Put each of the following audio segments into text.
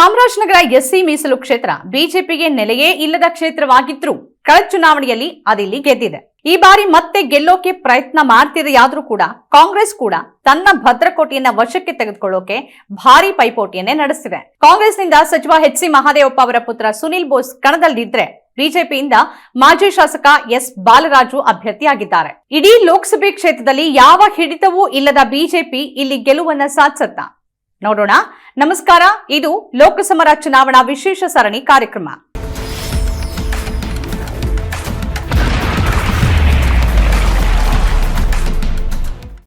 Chamarajanagar SC ಮೀಸಲು ಕ್ಷೇತ್ರ ಬಿಜೆಪಿಗೆ ನೆಲೆಯೇ ಇಲ್ಲದ ಕ್ಷೇತ್ರವಾಗಿದ್ರು ಕಳೆದ ಚುನಾವಣೆಯಲ್ಲಿ ಅದಿಲ್ಲಿ ಗೆದ್ದಿದೆ. ಈ ಬಾರಿ ಮತ್ತೆ ಗೆಲ್ಲೋಕೆ ಪ್ರಯತ್ನ ಮಾಡ್ತಿದೆಯಾದ್ರೂ ಕೂಡ ಕಾಂಗ್ರೆಸ್ ಕೂಡ ತನ್ನ ಭದ್ರಕೋಟೆಯನ್ನ ವಶಕ್ಕೆ ತೆಗೆದುಕೊಳ್ಳೋಕೆ ಭಾರಿ ಪೈಪೋಟಿಯನ್ನೇ ನಡೆಸಿದೆ ಕಾಂಗ್ರೆಸ್ನಿಂದ ಸಚಿವ ಎಚ್ ಸಿ ಮಹಾದೇವಪ್ಪ ಅವರ ಪುತ್ರ ಸುನಿಲ್ ಬೋಸ್ ಕಣದಲ್ಲಿದ್ರೆ ಬಿಜೆಪಿಯಿಂದ ಮಾಜಿ ಶಾಸಕ ಎಸ್ ಬಾಲರಾಜು ಅಭ್ಯರ್ಥಿಯಾಗಿದ್ದಾರೆ. ಇಡೀ ಲೋಕಸಭೆ ಕ್ಷೇತ್ರದಲ್ಲಿ ಯಾವ ಹಿಡಿತವೂ ಇಲ್ಲದ ಬಿಜೆಪಿ ಇಲ್ಲಿ ಗೆಲುವನ್ನ ಸಾಧಿಸತ್ತಾ ನೋಡೋಣ. ನಮಸ್ಕಾರ, ಇದು ಲೋಕಸಮರ ಚುನಾವಣಾ ವಿಶೇಷ ಸರಣಿ ಕಾರ್ಯಕ್ರಮ.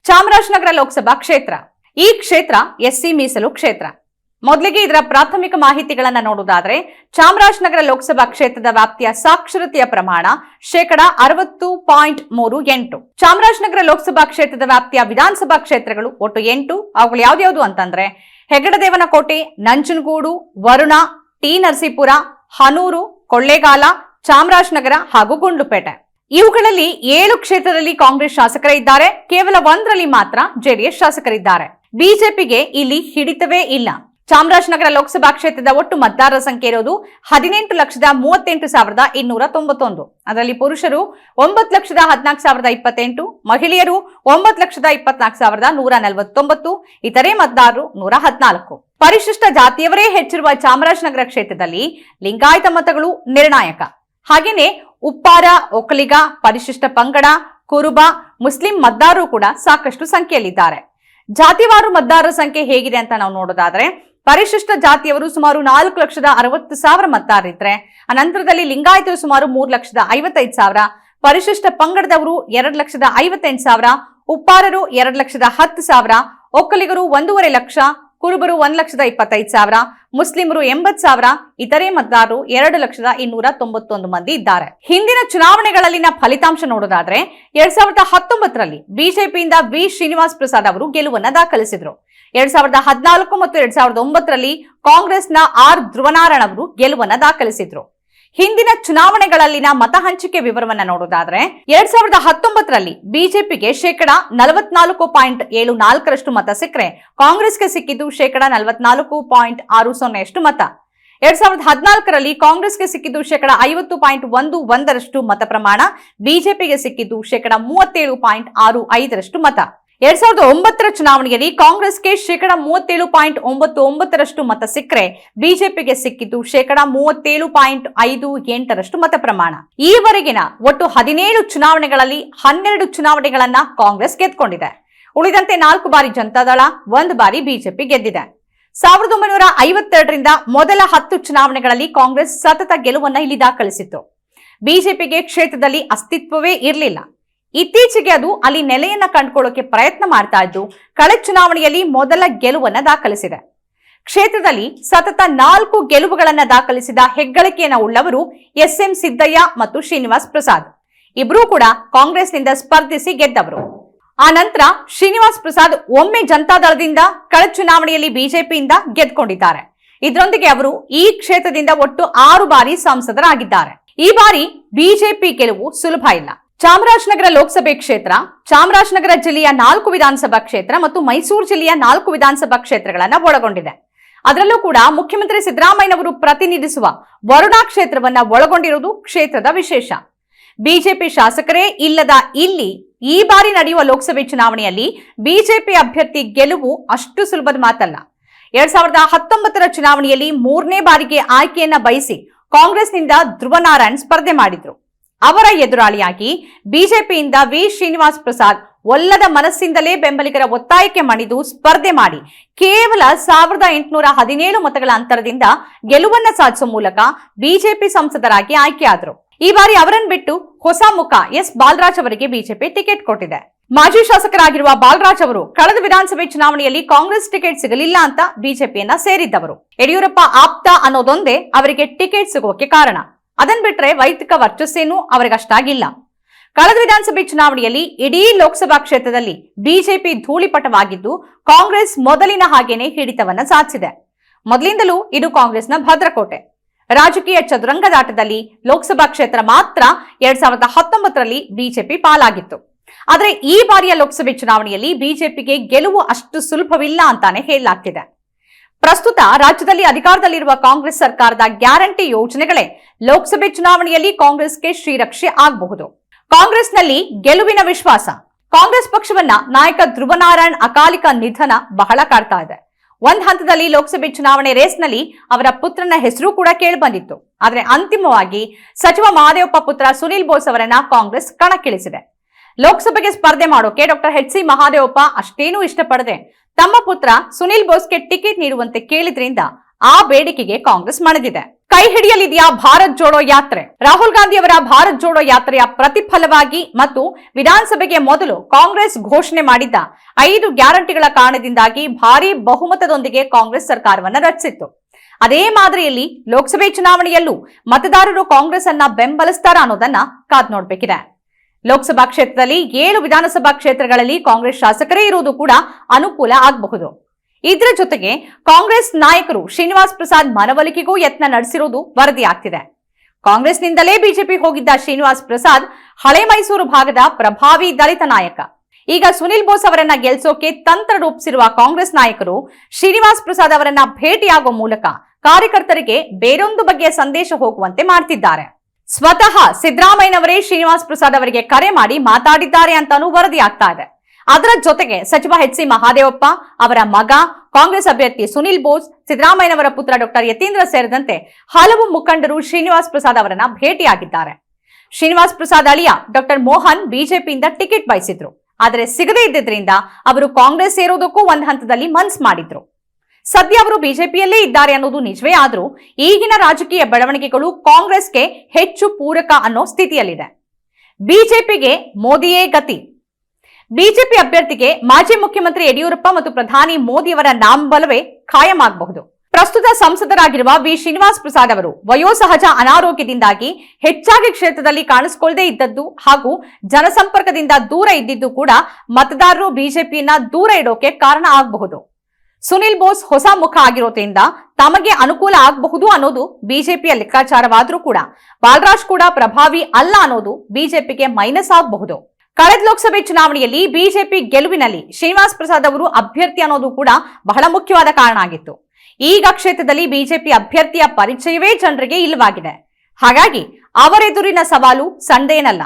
ಚಾಮರಾಜನಗರ ಲೋಕಸಭಾ ಕ್ಷೇತ್ರ. ಈ ಕ್ಷೇತ್ರ ಎಸ್ಸಿ ಮೀಸಲು ಕ್ಷೇತ್ರ. ಮೊದಲಿಗೆ ಇದರ ಪ್ರಾಥಮಿಕ ಮಾಹಿತಿಗಳನ್ನ ನೋಡುವುದಾದ್ರೆ, ಚಾಮರಾಜನಗರ ಲೋಕಸಭಾ ಕ್ಷೇತ್ರದ ವ್ಯಾಪ್ತಿಯ ಸಾಕ್ಷರತೆಯ ಪ್ರಮಾಣ ಶೇಕಡ ಅರವತ್ತು ಪಾಯಿಂಟ್ ಮೂರು ಎಂಟು. ಚಾಮರಾಜನಗರ ಲೋಕಸಭಾ ಕ್ಷೇತ್ರದ ವ್ಯಾಪ್ತಿಯ ವಿಧಾನಸಭಾ ಕ್ಷೇತ್ರಗಳು ಒಟ್ಟು ಎಂಟು. ಅವುಗಳು ಯಾವ್ದ್ಯಾವುದು ಅಂತಂದ್ರೆ, ಹೆಗಡದೇವನಕೋಟೆ, ನಂಜನಗೂಡು, ವರುಣ, ಟಿ ನರಸೀಪುರ, ಹನೂರು, ಕೊಳ್ಳೇಗಾಲ, ಚಾಮರಾಜನಗರ ಹಾಗೂ ಗುಂಡ್ಲುಪೇಟೆ. ಇವುಗಳಲ್ಲಿ ಏಳು ಕ್ಷೇತ್ರದಲ್ಲಿ ಕಾಂಗ್ರೆಸ್ ಶಾಸಕರಿದ್ದಾರೆ. ಕೇವಲ ಒಂದರಲ್ಲಿ ಮಾತ್ರ ಜೆಡಿಎಸ್ ಶಾಸಕರಿದ್ದಾರೆ. ಬಿಜೆಪಿಗೆ ಇಲ್ಲಿ ಹಿಡಿತವೇ ಇಲ್ಲ. ಚಾಮರಾಜನಗರ ಲೋಕಸಭಾ ಕ್ಷೇತ್ರದ ಒಟ್ಟು ಮತದಾರರ ಸಂಖ್ಯೆ ಇರೋದು ಹದಿನೆಂಟು ಲಕ್ಷದ ಮೂವತ್ತೆಂಟು ಸಾವಿರದ ಇನ್ನೂರ ತೊಂಬತ್ತೊಂದು. ಅದರಲ್ಲಿ ಪುರುಷರು ಒಂಬತ್ತು ಲಕ್ಷದ ಹದಿನಾಲ್ಕು ಸಾವಿರದ ಇಪ್ಪತ್ತೆಂಟು, ಮಹಿಳೆಯರು ಒಂಬತ್ತು ಲಕ್ಷದ ಇಪ್ಪತ್ನಾಲ್ಕು ಸಾವಿರದ ನೂರ ನಲವತ್ತೊಂಬತ್ತು, ಇತರೆ ಮತದಾರರು ನೂರ ಹದಿನಾಲ್ಕು. ಪರಿಶಿಷ್ಟ ಜಾತಿಯವರೇ ಹೆಚ್ಚಿರುವ ಚಾಮರಾಜನಗರ ಕ್ಷೇತ್ರದಲ್ಲಿ ಲಿಂಗಾಯತ ಮತಗಳು ನಿರ್ಣಾಯಕ. ಹಾಗೇನೆ ಉಪ್ಪಾರ, ಒಕ್ಕಲಿಗ, ಪರಿಶಿಷ್ಟ ಪಂಗಡ, ಕುರುಬ, ಮುಸ್ಲಿಂ ಮತದಾರರು ಕೂಡ ಸಾಕಷ್ಟು ಸಂಖ್ಯೆಯಲ್ಲಿದ್ದಾರೆ. ಜಾತಿವಾರು ಮತದಾರರ ಸಂಖ್ಯೆ ಹೇಗಿದೆ ಅಂತ ನಾವು ನೋಡೋದಾದ್ರೆ ಪರಿಶಿಷ್ಟ ಜಾತಿಯವರು ಸುಮಾರು ನಾಲ್ಕು ಲಕ್ಷದ ಅರವತ್ತು ಸಾವಿರ ಮತದಾರರಿದ್ರೆ ಅನಂತರದಲ್ಲಿ ಲಿಂಗಾಯತರು ಸುಮಾರು ಮೂರು ಲಕ್ಷದ ಐವತ್ತೈದು ಸಾವಿರ, ಪರಿಶಿಷ್ಟ ಪಂಗಡದವರು ಎರಡು ಲಕ್ಷದ ಐವತ್ತೆಂಟು ಸಾವಿರ, ಉಪ್ಪಾರರು ಎರಡು ಲಕ್ಷದ ಹತ್ತು ಸಾವಿರ, ಒಕ್ಕಲಿಗರು ಒಂದೂವರೆ ಲಕ್ಷ, ಕುರುಬರು ಒಂದ್ ಲಕ್ಷದ ಇಪ್ಪತ್ತೈದು ಸಾವಿರ, ಮುಸ್ಲಿಮರು ಎಂಬತ್ತು ಸಾವಿರ, ಇತರೆ ಮತದಾರರು ಎರಡು ಲಕ್ಷದ ಇನ್ನೂರ ತೊಂಬತ್ತೊಂದು ಮಂದಿ ಇದ್ದಾರೆ. ಹಿಂದಿನ ಚುನಾವಣೆಗಳಲ್ಲಿನ ಫಲಿತಾಂಶ ನೋಡೋದಾದ್ರೆ, ಎರಡ್ ಸಾವಿರದ ಹತ್ತೊಂಬತ್ತರಲ್ಲಿ ಬಿಜೆಪಿಯಿಂದ ವಿ ಶ್ರೀನಿವಾಸ್ ಪ್ರಸಾದ್ ಅವರು ಗೆಲುವನ್ನ ದಾಖಲಿಸಿದ್ರು. ಎರಡ್ ಸಾವಿರದ ಹದಿನಾಲ್ಕು ಮತ್ತು ಎರಡ್ ಸಾವಿರದ ಒಂಬತ್ತರಲ್ಲಿ ಕಾಂಗ್ರೆಸ್ನ ಆರ್ ಧ್ರುವನಾರಾಯಣ್ ಅವರು ಗೆಲುವನ್ನ ದಾಖಲಿಸಿದ್ರು. ಹಿಂದಿನ ಚುನಾವಣೆಗಳಲ್ಲಿನ ಮತ ಹಂಚಿಕೆ ವಿವರವನ್ನ ನೋಡೋದಾದ್ರೆ ಎರಡ್ ಸಾವಿರದ ಹತ್ತೊಂಬತ್ತರಲ್ಲಿ ಬಿಜೆಪಿಗೆ ಶೇಕಡ ನಲವತ್ನಾಲ್ಕು ಪಾಯಿಂಟ್ ಏಳು ನಾಲ್ಕರಷ್ಟು ಮತ ಸಿಕ್ಕರೆ, ಕಾಂಗ್ರೆಸ್ಗೆ ಸಿಕ್ಕಿದ್ದು ಶೇಕಡ ನಲವತ್ನಾಲ್ಕು ಪಾಯಿಂಟ್ ಆರು ಸೊನ್ನೆಯಷ್ಟು ಮತ. ಎರಡ್ ಸಾವಿರದ ಹದಿನಾಲ್ಕರಲ್ಲಿ ಕಾಂಗ್ರೆಸ್ಗೆ ಸಿಕ್ಕಿದ್ದು ಶೇಕಡ ಐವತ್ತು ಪಾಯಿಂಟ್ ಒಂದು ಒಂದರಷ್ಟು ಮತ ಪ್ರಮಾಣ, ಬಿಜೆಪಿಗೆ ಸಿಕ್ಕಿದ್ದು ಶೇಕಡ ಮೂವತ್ತೇಳು ಪಾಯಿಂಟ್ ಆರು ಐದರಷ್ಟು ಮತ. ಎರಡ್ ಸಾವಿರದ ಒಂಬತ್ತರ ಚುನಾವಣೆಯಲ್ಲಿ ಕಾಂಗ್ರೆಸ್ಗೆ ಶೇಕಡಾ ಮೂವತ್ತೇಳು ಪಾಯಿಂಟ್ ಒಂಬತ್ತು ಒಂಬತ್ತರಷ್ಟು ಮತ ಸಿಕ್ಕರೆ ಬಿಜೆಪಿಗೆ ಸಿಕ್ಕಿದ್ದು ಶೇಕಡಾ ಮೂವತ್ತೇಳು ಪಾಯಿಂಟ್ ಐದು ಎಂಟರಷ್ಟು ಮತ ಪ್ರಮಾಣ. ಈವರೆಗಿನ ಒಟ್ಟು ಹದಿನೇಳು ಚುನಾವಣೆಗಳಲ್ಲಿ ಹನ್ನೆರಡು ಚುನಾವಣೆಗಳನ್ನ ಕಾಂಗ್ರೆಸ್ ಗೆದ್ಕೊಂಡಿದೆ ಉಳಿದಂತೆ ನಾಲ್ಕು ಬಾರಿ ಜನತಾದಳ, ಒಂದು ಬಾರಿ ಬಿಜೆಪಿ ಗೆದ್ದಿದೆ. ಸಾವಿರದ ಒಂಬೈನೂರ ಐವತ್ತೆರಡರಿಂದ ಮೊದಲ ಹತ್ತು ಚುನಾವಣೆಗಳಲ್ಲಿ ಕಾಂಗ್ರೆಸ್ ಸತತ ಗೆಲುವನ್ನ ಇಲ್ಲಿ ದಾಖಲಿಸಿತ್ತು. ಬಿಜೆಪಿಗೆ ಕ್ಷೇತ್ರದಲ್ಲಿ ಅಸ್ತಿತ್ವವೇ ಇರಲಿಲ್ಲ. ಇತ್ತೀಚೆಗೆ ಅದು ಅಲ್ಲಿ ನೆಲೆಯನ್ನ ಕಂಡುಕೊಳ್ಳೋಕೆ ಪ್ರಯತ್ನ ಮಾಡ್ತಾ ಇದ್ದು, ಕಳೆ ಚುನಾವಣೆಯಲ್ಲಿ ಮೊದಲ ಗೆಲುವನ್ನ ದಾಖಲಿಸಿದೆ. ಕ್ಷೇತ್ರದಲ್ಲಿ ಸತತ ನಾಲ್ಕು ಗೆಲುವುಗಳನ್ನ ದಾಖಲಿಸಿದ ಹೆಗ್ಗಳಿಕೆಯನ್ನ ಉಳ್ಳವರು ಎಸ್ ಎಂ ಸಿದ್ದಯ್ಯ ಮತ್ತು ಶ್ರೀನಿವಾಸ್ ಪ್ರಸಾದ್. ಇಬ್ಬರೂ ಕೂಡ ಕಾಂಗ್ರೆಸ್ನಿಂದ ಸ್ಪರ್ಧಿಸಿ ಗೆದ್ದವರು. ಆ ನಂತರ ಶ್ರೀನಿವಾಸ್ ಪ್ರಸಾದ್ ಒಮ್ಮೆ ಜನತಾದಳದಿಂದ ಕಳೆ ಚುನಾವಣೆಯಲ್ಲಿ ಬಿಜೆಪಿಯಿಂದ ಗೆದ್ದುಕೊಂಡಿದ್ದಾರೆ ಇದರೊಂದಿಗೆ ಅವರು ಈ ಕ್ಷೇತ್ರದಿಂದ ಒಟ್ಟು ಆರು ಬಾರಿ ಸಂಸದರಾಗಿದ್ದಾರೆ. ಈ ಬಾರಿ ಬಿಜೆಪಿ ಗೆಲುವು ಸುಲಭ ಇಲ್ಲ. ಚಾಮರಾಜನಗರ ಲೋಕಸಭೆ ಕ್ಷೇತ್ರ, ಚಾಮರಾಜನಗರ ಜಿಲ್ಲೆಯ ನಾಲ್ಕು ವಿಧಾನಸಭಾ ಕ್ಷೇತ್ರ ಮತ್ತು ಮೈಸೂರು ಜಿಲ್ಲೆಯ ನಾಲ್ಕು ವಿಧಾನಸಭಾ ಕ್ಷೇತ್ರಗಳನ್ನ ಒಳಗೊಂಡಿದೆ. ಅದರಲ್ಲೂ ಕೂಡ ಮುಖ್ಯಮಂತ್ರಿ ಸಿದ್ದರಾಮಯ್ಯನವರು ಪ್ರತಿನಿಧಿಸುವ ವರುಣಾ ಕ್ಷೇತ್ರವನ್ನ ಒಳಗೊಂಡಿರುವುದು ಕ್ಷೇತ್ರದ ವಿಶೇಷ. ಬಿಜೆಪಿ ಶಾಸಕರೇ ಇಲ್ಲದ ಇಲ್ಲಿ ಈ ಬಾರಿ ನಡೆಯುವ ಲೋಕಸಭೆ ಚುನಾವಣೆಯಲ್ಲಿ ಬಿಜೆಪಿ ಅಭ್ಯರ್ಥಿ ಗೆಲುವು ಅಷ್ಟು ಸುಲಭದ ಮಾತಲ್ಲ. ಎರಡ್ ಸಾವಿರದ ಹತ್ತೊಂಬತ್ತರ ಚುನಾವಣೆಯಲ್ಲಿ ಮೂರನೇ ಬಾರಿಗೆ ಆಯ್ಕೆಯನ್ನ ಬಯಸಿ ಕಾಂಗ್ರೆಸ್ನಿಂದ ಧ್ರುವನಾರಾಯಣ್ ಸ್ಪರ್ಧೆ ಮಾಡಿದ್ರು. ಅವರ ಎದುರಾಳಿಯಾಗಿ ಬಿಜೆಪಿಯಿಂದ ವಿ. ಶ್ರೀನಿವಾಸ್ ಪ್ರಸಾದ್ ಒಲ್ಲದ ಮನಸ್ಸಿಂದಲೇ ಬೆಂಬಲಿಗರ ಒತ್ತಾಯಕ್ಕೆ ಮಣಿದು ಸ್ಪರ್ಧೆ ಮಾಡಿ ಕೇವಲ ಸಾವಿರದ ಎಂಟುನೂರ ಹದಿನೇಳು ಮತಗಳ ಅಂತರದಿಂದ ಗೆಲುವನ್ನ ಸಾಧಿಸುವ ಮೂಲಕ ಬಿಜೆಪಿ ಸಂಸದರಾಗಿ ಆಯ್ಕೆಯಾದರು. ಈ ಬಾರಿ ಅವರನ್ನು ಬಿಟ್ಟು ಹೊಸ ಮುಖ ಎಸ್. ಬಾಲರಾಜ್ ಅವರಿಗೆ ಬಿಜೆಪಿ ಟಿಕೆಟ್ ಕೊಟ್ಟಿದೆ. ಮಾಜಿ ಶಾಸಕರಾಗಿರುವ ಬಾಲರಾಜ್ ಅವರು, ಕಳೆದ ವಿಧಾನಸಭೆ ಚುನಾವಣೆಯಲ್ಲಿ ಕಾಂಗ್ರೆಸ್ ಟಿಕೆಟ್ ಸಿಗಲಿಲ್ಲ ಅಂತ ಬಿಜೆಪಿಯನ್ನ ಸೇರಿದ್ದವರು. ಯಡಿಯೂರಪ್ಪ ಆಪ್ತ ಅನ್ನೋದೊಂದೇ ಅವರಿಗೆ ಟಿಕೆಟ್ ಸಿಗೋಕೆ ಕಾರಣ. ಅದನ್ ಬಿಟ್ರೆ ವೈಯಕ್ತಿಕ ವರ್ಚಸ್ಸೇನೂ ಅವರಿಗಷ್ಟಾಗಿಲ್ಲ ಕಳೆದ ವಿಧಾನಸಭೆ ಚುನಾವಣೆಯಲ್ಲಿ ಇಡೀ ಲೋಕಸಭಾ ಕ್ಷೇತ್ರದಲ್ಲಿ ಬಿಜೆಪಿ ಧೂಳಿಪಟವಾಗಿದ್ದು ಕಾಂಗ್ರೆಸ್ ಮೊದಲಿನ ಹಾಗೇನೆ ಹಿಡಿತವನ್ನ ಸಾಧಿಸಿದೆ. ಮೊದಲಿಂದಲೂ ಇದು ಕಾಂಗ್ರೆಸ್ನ ಭದ್ರಕೋಟೆ. ರಾಜಕೀಯ ಚದುರಂಗದಾಟದಲ್ಲಿ ಲೋಕಸಭಾ ಕ್ಷೇತ್ರ ಮಾತ್ರ ಎರಡ್ ಸಾವಿರದ ಹತ್ತೊಂಬತ್ತರಲ್ಲಿ ಬಿಜೆಪಿ ಪಾಲಾಗಿತ್ತು. ಆದರೆ ಈ ಬಾರಿಯ ಲೋಕಸಭೆ ಚುನಾವಣೆಯಲ್ಲಿ ಬಿಜೆಪಿಗೆ ಗೆಲುವು ಅಷ್ಟು ಸುಲಭವಿಲ್ಲ ಅಂತಾನೆ ಹೇಳಲಾಗ್ತಿದೆ. ಪ್ರಸ್ತುತ ರಾಜ್ಯದಲ್ಲಿ ಅಧಿಕಾರದಲ್ಲಿರುವ ಕಾಂಗ್ರೆಸ್ ಸರ್ಕಾರದ ಗ್ಯಾರಂಟಿ ಯೋಜನೆಗಳೇ ಲೋಕಸಭೆ ಚುನಾವಣೆಯಲ್ಲಿ ಕಾಂಗ್ರೆಸ್ಗೆ ಶ್ರೀರಕ್ಷೆ ಆಗಬಹುದು. ಕಾಂಗ್ರೆಸ್ನಲ್ಲಿ ಗೆಲುವಿನ ವಿಶ್ವಾಸ. ಕಾಂಗ್ರೆಸ್ ಪಕ್ಷವನ್ನ ನಾಯಕ ಧ್ರುವನಾರಾಯಣ್ ಅಕಾಲಿಕ ನಿಧನ ಬಹಳ ಕಾಡ್ತಾ ಇದೆ. ಒಂದ್ ಹಂತದಲ್ಲಿ ಲೋಕಸಭೆ ಚುನಾವಣೆ ರೇಸ್ನಲ್ಲಿ ಅವರ ಪುತ್ರನ ಹೆಸರು ಕೂಡ ಕೇಳಿಬಂದಿತ್ತು. ಆದರೆ ಅಂತಿಮವಾಗಿ ಸಚಿವ ಮಹಾದೇವಪ್ಪ ಪುತ್ರ ಸುನಿಲ್ ಬೋಸ್ ಅವರನ್ನ ಕಾಂಗ್ರೆಸ್ ಕಣಕ್ಕಿಳಿಸಿದೆ. ಲೋಕಸಭೆಗೆ ಸ್ಪರ್ಧೆ ಮಾಡೋಕೆ ಡಾಕ್ಟರ್ ಹೆಚ್ ಸಿ ಮಹಾದೇವಪ್ಪ ಅಷ್ಟೇನೂ ಇಷ್ಟಪಡದೆ ತಮ್ಮ ಪುತ್ರ ಸುನಿಲ್ ಬೋಸ್ಗೆ ಟಿಕೆಟ್ ನೀಡುವಂತೆ ಕೇಳಿದ್ರಿಂದ ಆ ಬೇಡಿಕೆಗೆ ಕಾಂಗ್ರೆಸ್ ಮಣಿದಿದೆ. ಕೈ ಹಿಡಿಯಲಿದೆಯಾ ಭಾರತ್ ಜೋಡೋ ಯಾತ್ರೆ? ರಾಹುಲ್ ಗಾಂಧಿ ಅವರ ಭಾರತ್ ಜೋಡೋ ಯಾತ್ರೆಯ ಪ್ರತಿಫಲವಾಗಿ ಮತ್ತು ವಿಧಾನಸಭೆಗೆ ಮೊದಲು ಕಾಂಗ್ರೆಸ್ ಘೋಷಣೆ ಮಾಡಿದ್ದ ಐದು ಗ್ಯಾರಂಟಿಗಳ ಕಾರಣದಿಂದಾಗಿ ಭಾರಿ ಬಹುಮತದೊಂದಿಗೆ ಕಾಂಗ್ರೆಸ್ ಸರ್ಕಾರವನ್ನು ರಚಿಸಿತ್ತು. ಅದೇ ಮಾದರಿಯಲ್ಲಿ ಲೋಕಸಭೆ ಚುನಾವಣೆಯಲ್ಲೂ ಮತದಾರರು ಕಾಂಗ್ರೆಸ್ ಅನ್ನ ಬೆಂಬಲಿಸ್ತಾರ ಅನ್ನೋದನ್ನ ಕಾದ್ ನೋಡ್ಬೇಕಿದೆ. ಲೋಕಸಭಾ ಕ್ಷೇತ್ರದಲ್ಲಿ ಏಳು ವಿಧಾನಸಭಾ ಕ್ಷೇತ್ರಗಳಲ್ಲಿ ಕಾಂಗ್ರೆಸ್ ಶಾಸಕರೇ ಇರುವುದು ಕೂಡ ಅನುಕೂಲ ಆಗಬಹುದು. ಇದರ ಜೊತೆಗೆ ಕಾಂಗ್ರೆಸ್ ನಾಯಕರು ಶ್ರೀನಿವಾಸ್ ಪ್ರಸಾದ್ ಮನವೊಲಿಕೆಗೂ ಯತ್ನ ನಡೆಸಿರುವುದು ವರದಿಯಾಗ್ತಿದೆ. ಕಾಂಗ್ರೆಸ್ನಿಂದಲೇ ಬಿಜೆಪಿ ಹೋಗಿದ್ದ ಶ್ರೀನಿವಾಸ್ ಪ್ರಸಾದ್ ಹಳೆ ಮೈಸೂರು ಭಾಗದ ಪ್ರಭಾವಿ ದಲಿತ ನಾಯಕ. ಈಗ ಸುನಿಲ್ ಬೋಸ್ ಅವರನ್ನ ಗೆಲ್ಸೋಕೆ ತಂತ್ರ ರೂಪಿಸಿರುವ ಕಾಂಗ್ರೆಸ್ ನಾಯಕರು ಶ್ರೀನಿವಾಸ್ ಪ್ರಸಾದ್ ಅವರನ್ನ ಭೇಟಿಯಾಗುವ ಮೂಲಕ ಕಾರ್ಯಕರ್ತರಿಗೆ ಬೇರೊಂದು ಬಗೆಯ ಸಂದೇಶ ಹೋಗುವಂತೆ ಮಾಡ್ತಿದ್ದಾರೆ. ಸ್ವತಃ ಸಿದ್ದರಾಮಯ್ಯನವರೇ ಶ್ರೀನಿವಾಸ್ ಪ್ರಸಾದ್ ಅವರಿಗೆ ಕರೆ ಮಾಡಿ ಮಾತಾಡಿದ್ದಾರೆ ಅಂತಾನೂ ವರದಿ ಆಗ್ತಾ ಇದೆ. ಅದರ ಜೊತೆಗೆ ಸಚಿವ ಎಚ್ ಸಿ ಮಹಾದೇವಪ್ಪ, ಅವರ ಮಗ, ಕಾಂಗ್ರೆಸ್ ಅಭ್ಯರ್ಥಿ ಸುನಿಲ್ ಬೋಸ್, ಸಿದ್ದರಾಮಯ್ಯನವರ ಪುತ್ರ ಡಾಕ್ಟರ್ ಯತೀಂದ್ರ ಸೇರಿದಂತೆ ಹಲವು ಮುಖಂಡರು ಶ್ರೀನಿವಾಸ್ ಪ್ರಸಾದ್ ಅವರನ್ನ ಭೇಟಿಯಾಗಿದ್ದಾರೆ. ಶ್ರೀನಿವಾಸ್ ಪ್ರಸಾದ್ ಅಳಿಯ ಡಾಕ್ಟರ್ ಮೋಹನ್ ಬಿಜೆಪಿಯಿಂದ ಟಿಕೆಟ್ ಬಯಸಿದ್ರು. ಆದರೆ ಸಿಗದೇ ಇದ್ದಿದ್ರಿಂದ ಅವರು ಕಾಂಗ್ರೆಸ್ ಸೇರೋದಕ್ಕೂ ಒಂದು ಹಂತದಲ್ಲಿ ಮನ್ಸ್ ಮಾಡಿದ್ರು. ಸದ್ಯ ಅವರು ಬಿಜೆಪಿಯಲ್ಲೇ ಇದ್ದಾರೆ ಅನ್ನೋದು ನಿಜವೇ, ಆದರೂ ಈಗಿನ ರಾಜಕೀಯ ಬೆಳವಣಿಗೆಗಳು ಕಾಂಗ್ರೆಸ್ಗೆ ಹೆಚ್ಚು ಪೂರಕ ಅನ್ನೋ ಸ್ಥಿತಿಯಲ್ಲಿದೆ. ಬಿಜೆಪಿಗೆ ಮೋದಿಯೇ ಗತಿ. ಬಿಜೆಪಿ ಅಭ್ಯರ್ಥಿಗೆ ಮಾಜಿ ಮುಖ್ಯಮಂತ್ರಿ ಯಡಿಯೂರಪ್ಪ ಮತ್ತು ಪ್ರಧಾನಿ ಮೋದಿಯವರ ನಾಮಬಲವೇ ಖಾಯಮಾಗಬಹುದು ಪ್ರಸ್ತುತ ಸಂಸದರಾಗಿರುವ ವಿ. ಶ್ರೀನಿವಾಸ್ ಪ್ರಸಾದ್ ಅವರು ವಯೋಸಹಜ ಅನಾರೋಗ್ಯದಿಂದಾಗಿ ಹೆಚ್ಚಾಗಿ ಕ್ಷೇತ್ರದಲ್ಲಿ ಕಾಣಿಸಿಕೊಳ್ಳದೇ ಇದ್ದದ್ದು ಹಾಗೂ ಜನಸಂಪರ್ಕದಿಂದ ದೂರ ಇದ್ದಿದ್ದು ಕೂಡ ಮತದಾರರು ಬಿಜೆಪಿಯನ್ನ ದೂರ ಇಡೋಕೆ ಕಾರಣ ಆಗಬಹುದು. ಸುನಿಲ್ ಬೋಸ್ ಹೊಸ ಮುಖ ಆಗಿರೋದ್ರಿಂದ ತಮಗೆ ಅನುಕೂಲ ಆಗಬಹುದು ಅನ್ನೋದು ಬಿಜೆಪಿಯ ಲೆಕ್ಕಾಚಾರವಾದರೂ ಕೂಡ. ಬಾಲರಾಜ್ ಕೂಡ ಪ್ರಭಾವಿ ಅಲ್ಲ ಅನ್ನೋದು ಬಿಜೆಪಿಗೆ ಮೈನಸ್ ಆಗಬಹುದು. ಕಳೆದ ಲೋಕಸಭೆ ಚುನಾವಣೆಯಲ್ಲಿ ಬಿಜೆಪಿ ಗೆಲುವಿನಲ್ಲಿ ಶ್ರೀನಿವಾಸ್ ಪ್ರಸಾದ್ ಅವರು ಅಭ್ಯರ್ಥಿ ಅನ್ನೋದು ಕೂಡ ಬಹಳ ಮುಖ್ಯವಾದ ಕಾರಣ ಆಗಿತ್ತು. ಈಗ ಕ್ಷೇತ್ರದಲ್ಲಿ ಬಿಜೆಪಿ ಅಭ್ಯರ್ಥಿಯ ಪರಿಚಯವೇ ಜನರಿಗೆ ಇಲ್ಲವಾಗಿದೆ. ಹಾಗಾಗಿ ಅವರೆದುರಿನ ಸವಾಲು ಸಣ್ಣದೇನಲ್ಲ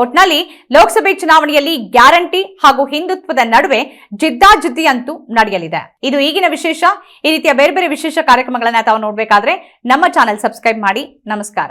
ಒಟ್ನಲ್ಲಿ ಲೋಕಸಭೆ ಚುನಾವಣೆಯಲ್ಲಿ ಗ್ಯಾರಂಟಿ ಹಾಗೂ ಹಿಂದುತ್ವದ ನಡುವೆ ಜಿದ್ದಾಜಿದ್ದಿ ಅಂತೂ ನಡೆಯಲಿದೆ. ಇದು ಈಗಿನ ವಿಶೇಷ. ಈ ರೀತಿಯ ಬೇರೆ ಬೇರೆ ವಿಶೇಷ ಕಾರ್ಯಕ್ರಮಗಳನ್ನ ತಾವು ನೋಡ್ಬೇಕಾದ್ರೆ ನಮ್ಮ ಚಾನೆಲ್ ಸಬ್ಸ್ಕ್ರೈಬ್ ಮಾಡಿ. ನಮಸ್ಕಾರ.